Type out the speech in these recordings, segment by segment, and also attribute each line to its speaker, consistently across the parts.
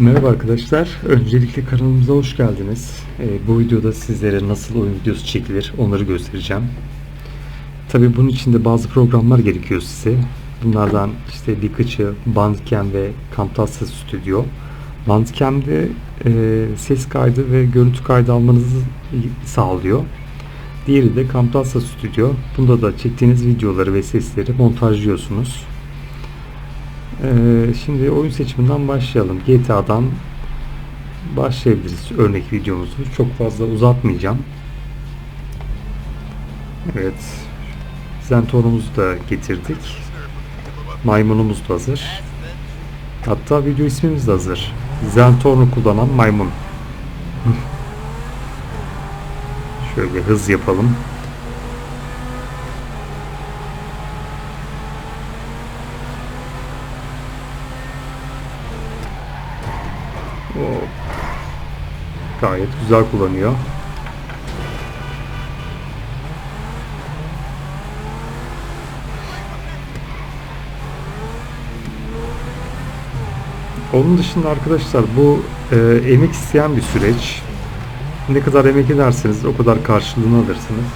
Speaker 1: Merhaba arkadaşlar. Öncelikle kanalımıza hoş geldiniz. Ee, bu videoda sizlere nasıl oyun videosu çekilir onları göstereceğim. Tabi bunun için de bazı programlar gerekiyor size. Bunlardan işte birkaçı Bandicam ve Camtasia Studio. Bandicam'de e, ses kaydı ve görüntü kaydı almanızı sağlıyor. Diğeri de Camtasia Studio. Bunda da çektiğiniz videoları ve sesleri montajlıyorsunuz. Ee, şimdi oyun seçiminden başlayalım. GTA'dan başlayabiliriz örnek videomuzu. Çok fazla uzatmayacağım. Evet. Zentor'umuzu da getirdik. Maymunumuz da hazır. Hatta video ismimiz de hazır. Zentorn'u kullanan maymun. Şöyle hız yapalım. Gayet güzel kullanıyor. Onun dışında arkadaşlar bu e, emek isteyen bir süreç. Ne kadar emek ederseniz o kadar karşılığını alırsınız.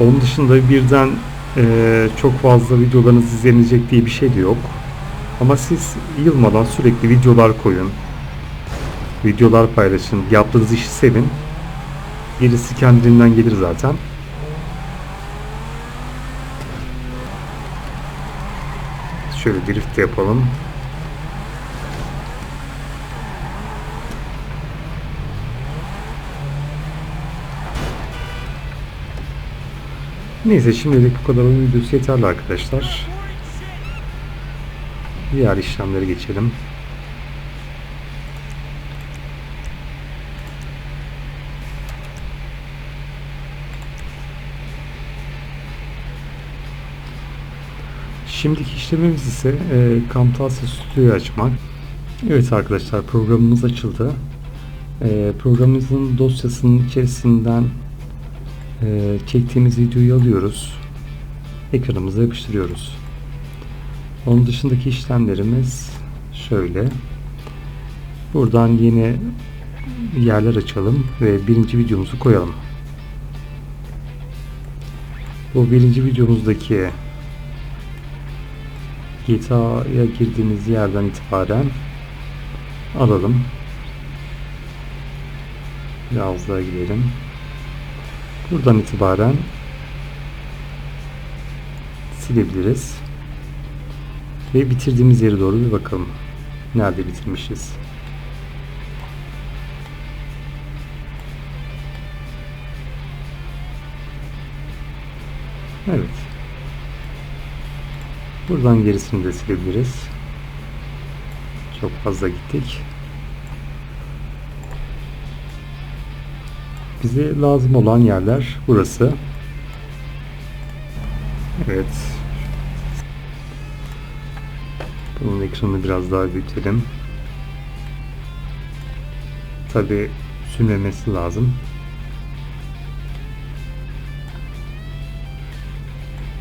Speaker 1: Onun dışında birden e, çok fazla videolarınız izlenecek diye bir şey de yok. Ama siz yılmadan sürekli videolar koyun. Videolar paylaşın. Yaptığınız işi sevin. Gerisi kendiliğinden gelir zaten. Şöyle drift yapalım. Neyse şimdilik bu kadar videosu yeterli arkadaşlar. Diğer işlemlere geçelim. Şimdiki işlemimiz ise e, Camtasia Studio'yu açmak. Evet arkadaşlar programımız açıldı. E, programımızın dosyasının içerisinden e, çektiğimiz videoyu alıyoruz. Ekranımıza yapıştırıyoruz. Onun dışındaki işlemlerimiz şöyle. Buradan yeni yerler açalım ve birinci videomuzu koyalım. Bu birinci videomuzdaki GTA'ya girdiğimiz yerden itibaren alalım. Biraz daha gidelim. Buradan itibaren silebiliriz. Ve bitirdiğimiz yere doğru bir bakalım. Nerede bitirmişiz? Evet. Buradan gerisini de silebiliriz. Çok fazla gittik. Bize lazım olan yerler burası. Evet. Bunun ekranını biraz daha büyütelim. Tabi sünmemesi lazım.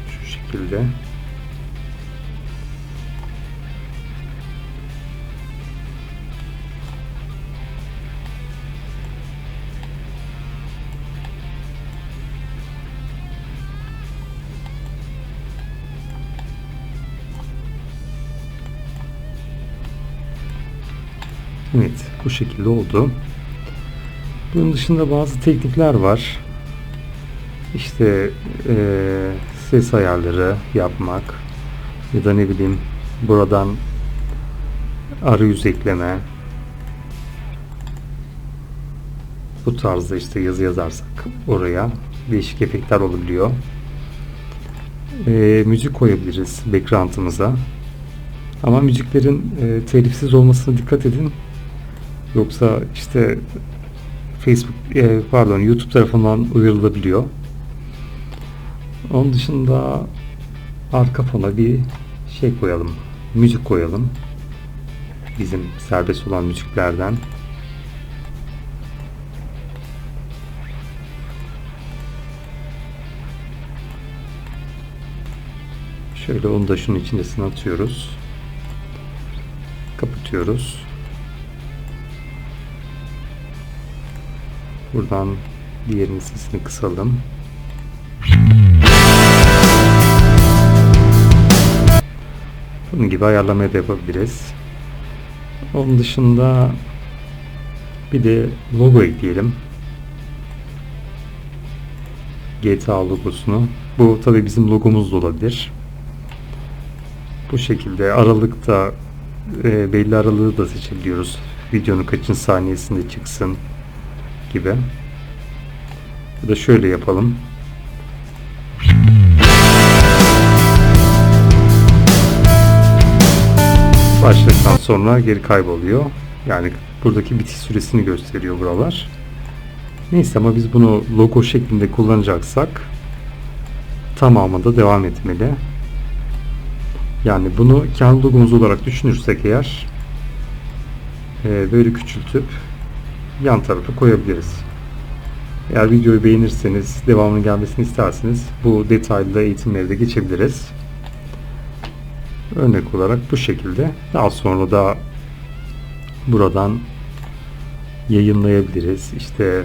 Speaker 1: Şu şekilde. Evet bu şekilde oldu. Bunun dışında bazı teknikler var. İşte e, ses ayarları yapmak ya da ne bileyim buradan arayüz ekleme bu tarzda işte yazı yazarsak oraya değişik efektler olabiliyor. E, müzik koyabiliriz background'ımıza. Ama müziklerin e, telifsiz olmasına dikkat edin. Yoksa işte Facebook e, pardon YouTube tarafından uyarılabiliyor. Onun dışında arka fona bir şey koyalım. Müzik koyalım. Bizim serbest olan müziklerden. Şöyle onu da şunun içindesine atıyoruz. Kapatıyoruz. Buradan diğerinin sesini kısalım. Bunun gibi ayarlamaya da yapabiliriz. Onun dışında bir de logo ekleyelim. GTA logosunu. Bu tabi bizim logomuz da olabilir. Bu şekilde aralıkta e, belli aralığı da seçebiliyoruz. Videonun kaçın saniyesinde çıksın gibi. Ya da şöyle yapalım. Başladıktan sonra geri kayboluyor. Yani buradaki bitiş süresini gösteriyor buralar. Neyse ama biz bunu logo şeklinde kullanacaksak tamamında devam etmeli. Yani bunu kendi logomuz olarak düşünürsek eğer e, böyle küçültüp yan tarafa koyabiliriz. Eğer videoyu beğenirseniz, devamının gelmesini isterseniz bu detaylı eğitimleri de geçebiliriz. Örnek olarak bu şekilde. Daha sonra da buradan yayınlayabiliriz. İşte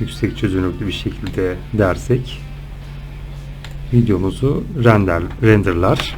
Speaker 1: yüksek çözünürlüklü bir şekilde dersek videomuzu render, renderlar.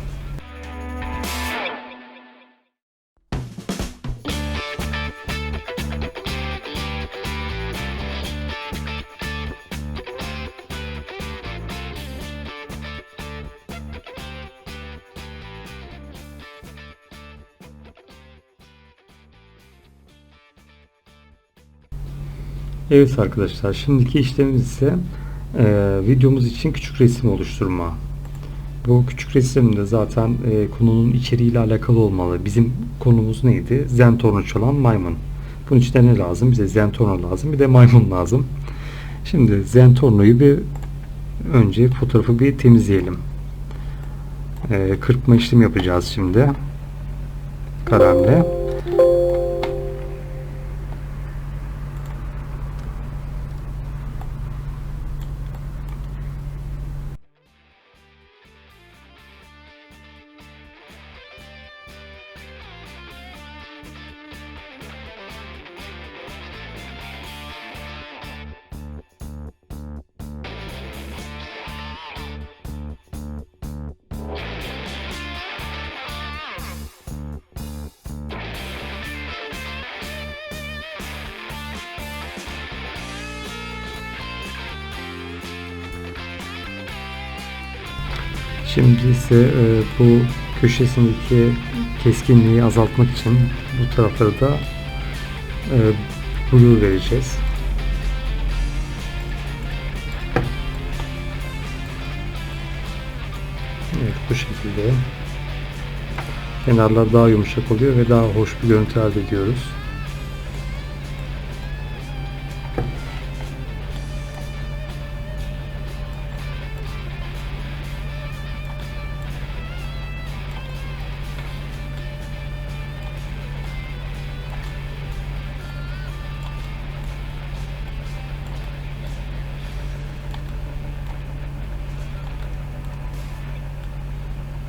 Speaker 1: Evet arkadaşlar şimdiki işlemimiz ise e, videomuz için küçük resim oluşturma. Bu küçük resimde zaten e, konunun içeriğiyle alakalı olmalı. Bizim konumuz neydi? Zentorno çalan maymun. Bunun için de ne lazım? Bize Zentorno lazım. Bir de maymun lazım. Şimdi Zentorno'yu bir önce fotoğrafı bir temizleyelim. E, kırpma işlemi yapacağız şimdi. Kalemle. Şimdi ise e, bu köşesindeki keskinliği azaltmak için bu tarafları da e, blue vereceğiz. Evet bu şekilde kenarlar daha yumuşak oluyor ve daha hoş bir görüntü elde ediyoruz.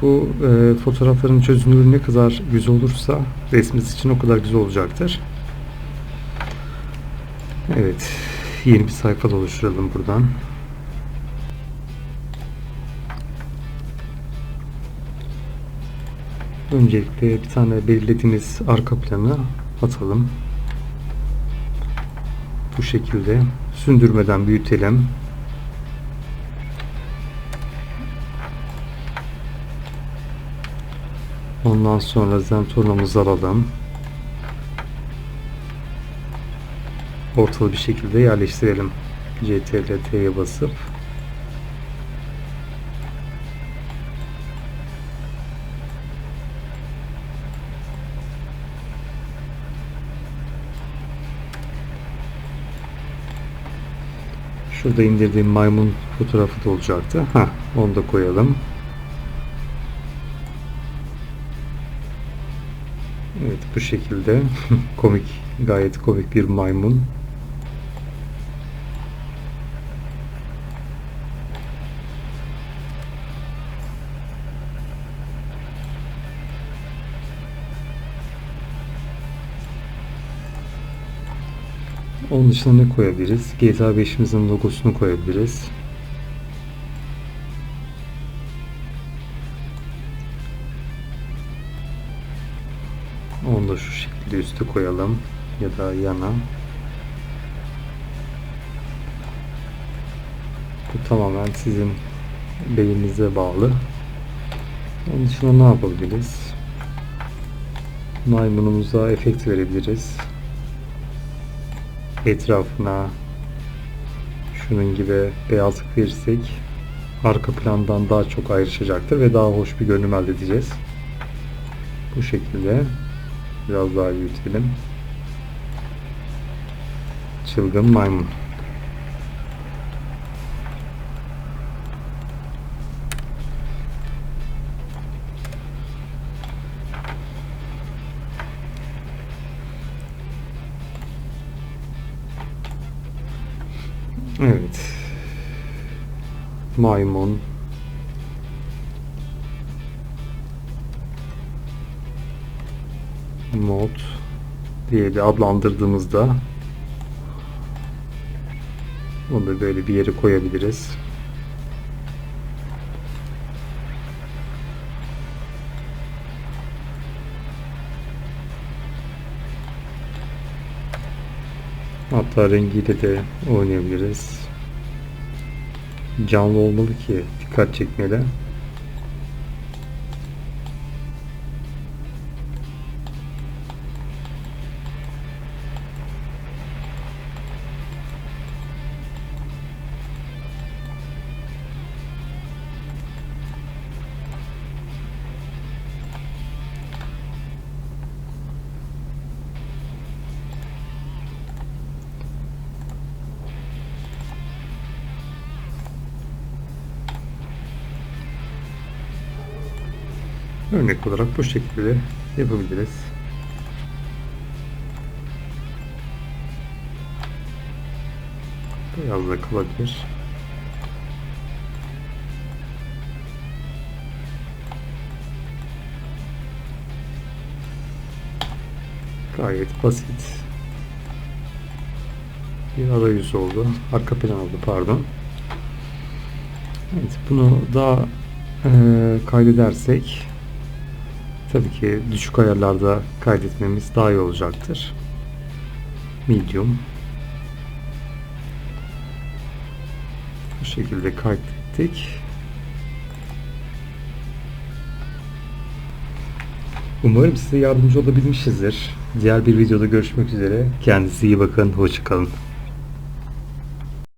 Speaker 1: Bu e, fotoğrafların çözünürlüğü ne kadar güzel olursa resmimiz için o kadar güzel olacaktır. Evet. Yeni bir sayfa da oluşturalım buradan. Öncelikle bir tane belirlediğimiz arka planı atalım. Bu şekilde sündürmeden büyütelim. Ondan sonra zentornamızı alalım. Ortalı bir şekilde yerleştirelim. CTRL T'ye basıp Şurada indirdiğim maymun fotoğrafı da olacaktı. Ha, onu da koyalım. Bu şekilde komik gayet komik bir maymun. Onun dışında ne koyabiliriz? GTA 5'imizin logosunu koyabiliriz. Onu da şu şekilde üste koyalım ya da yana. Bu tamamen sizin beyninize bağlı. Onun dışında ne yapabiliriz? Maymunumuza efekt verebiliriz. Etrafına şunun gibi beyazlık verirsek arka plandan daha çok ayrışacaktır ve daha hoş bir görünüm elde edeceğiz. Bu şekilde biraz daha büyütelim. Çılgın maymun. Evet. Maymun. Mod diye de adlandırdığımızda onu da böyle bir yere koyabiliriz. Hatta rengiyle de oynayabiliriz. Canlı olmalı ki dikkat çekmeli. Örnek olarak bu şekilde yapabiliriz. Beyaz da kalabilir. Gayet basit. Bir arayüz oldu. Arka plan oldu pardon. Evet bunu daha e, kaydedersek tabii ki düşük ayarlarda kaydetmemiz daha iyi olacaktır. Medium bu şekilde kaydettik. Umarım size yardımcı olabilmişizdir. Diğer bir videoda görüşmek üzere. Kendinize iyi bakın. Hoşçakalın.